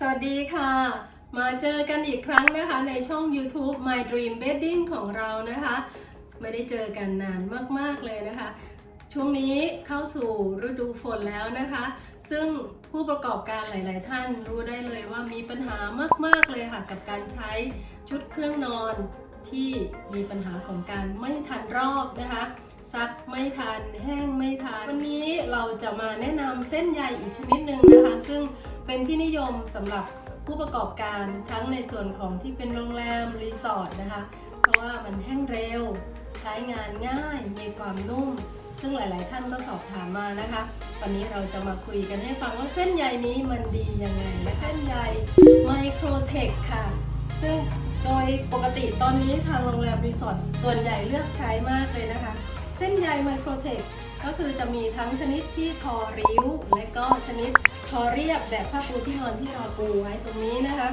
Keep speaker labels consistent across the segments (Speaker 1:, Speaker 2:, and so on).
Speaker 1: สวัสดีค่ะ มาเจอกันอีกครั้งนะคะในช่อง YouTube My Dream Bedding ของเรานะคะ ไม่ได้เจอกันนานมาก ๆ เลยนะคะ ช่วงนี้เข้าสู่ฤดูฝนแล้วนะคะ ซึ่งผู้ประกอบการหลาย ๆ ท่านรู้ได้เลยว่ามีปัญหามาก ๆ เลยค่ะ กับการใช้ชุดเครื่องนอนที่มีปัญหาของการไม่ทันรอบนะคะซักไม่ทันแห้งไม่ทัน วันนี้เราจะมาแนะนำเส้นใยอีกชนิดหนึ่งนะคะ ซึ่ง เป็นที่นิยมสำหรับผู้ประกอบการทั้งในส่วนของที่เป็นโรงแรมรีสอร์ทนะคะ เพราะว่ามันแห้งเร็ว ใช้งานง่าย มีความนุ่ม ซึ่งหลาย ๆ ท่านก็สอบถามมานะคะ วันนี้เราจะมาคุยกันให้ฟังว่าเส้นใยนี้มันดียังไงและเส้นใยไมโครเทคค่ะ ซึ่งโดยปกติตอนนี้ทางโรงแรมรีสอร์ทส่วนใหญ่เลือกใช้มากเลยนะคะ เส้นใยไมโครเทค ก็คือจะมีทั้งชนิดที่ทอริ้ว และก็ชนิดทอเรียบแบบผ้าปูที่นอนที่เราปูไว้ตรงนี้นะคะ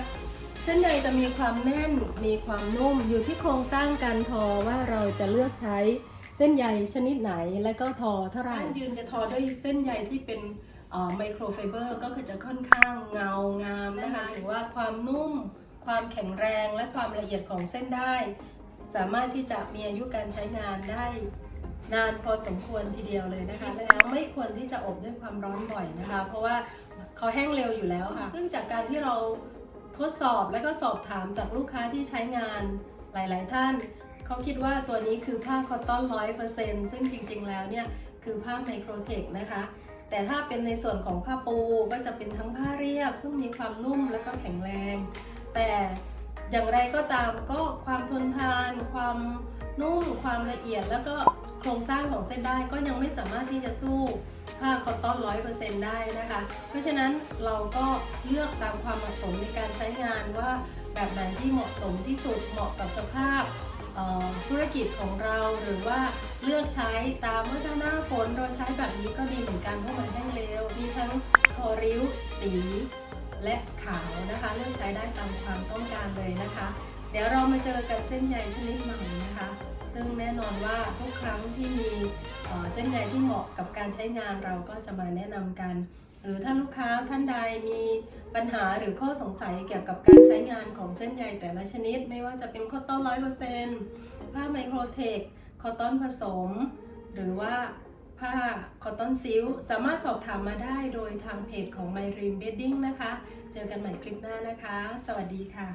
Speaker 1: เส้นใยจะมีความแน่นมีความนุ่มอยู่ที่โครงสร้างการทอว่าเราจะเลือกใช้เส้นใยชนิดไหนและก็ทอเท่าไหร่ยืนจะทอด้วยเส้นใยที่เป็นไมโครไฟเบอร์ก็คือจะค่อนข้างเงางามนะคะถือว่าความนุ่ม ความแข็งแรงและความละเอียดของเส้นได้ สามารถที่จะมีอายุการใช้งานได้ นานพอสมควรทีเดียวเลยนะคะ แล้วไม่ควรที่จะอบด้วยความร้อนบ่อยนะคะ เพราะว่าเขาแห้งเร็วอยู่แล้วค่ะ ซึ่งจากการที่เราทดสอบและก็สอบถามจากลูกค้าที่ใช้งานหลาย ๆ ท่าน เขาคิดว่าตัวนี้คือผ้าคอตตอนร้อยเปอร์เซ็นต์ซึ่งจริง ๆ แล้วเนี่ยคือผ้าไมโครเทคนะคะ แต่ถ้าเป็นในส่วนของผ้าปูก็จะเป็นทั้งผ้าเรียบ ซึ่งมีความนุ่มและก็แข็งแรง แต่อย่างไรก็ตามก็ความทนทานความ นุ่มความละเอียดแล้วก็โครงสร้างของเส้นได้ก็ยังไม่สามารถที่จะสู้ผ้าคอตตอนร้อยเปอร์เซ็นต์ได้นะคะ เพราะฉะนั้นเราก็เลือกตามความเหมาะสมในการใช้งานว่าแบบไหนที่เหมาะสมที่สุดเหมาะกับสภาพธุรกิจของเราหรือว่าเลือกใช้ตามว่าถ้าหน้าฝนเราใช้แบบนี้ก็ดีเหมือนกันเพราะมันแห้งเร็วมีทั้งคอริ้ว สีและขาวนะคะ เลือกใช้ได้ตามความต้องการเลยนะคะ เดี๋ยวเรามาเจอกันเส้นใยชนิดใหม่นะคะ ซึ่งแน่นอนว่าทุกครั้งที่มีเอ่อเส้นใยที่เหมาะกับการใช้งานเราก็จะมาแนะนำกัน หรือถ้าลูกค้าท่านใดมีปัญหาหรือข้อสงสัยเกี่ยวกับการใช้งานของเส้นใยแต่ละชนิด ไม่ว่าจะเป็นคอตตอนร้อยเปอร์เซ็นต์ผ้าไมโครเทคคอตตอนผสม หรือว่าผ้าคอตตอนซิลสามารถสอบถามมาได้โดยทางเพจของ My Dream Bedding นะคะ เจอกันใหม่คลิปหน้านะคะ สวัสดีค่ะ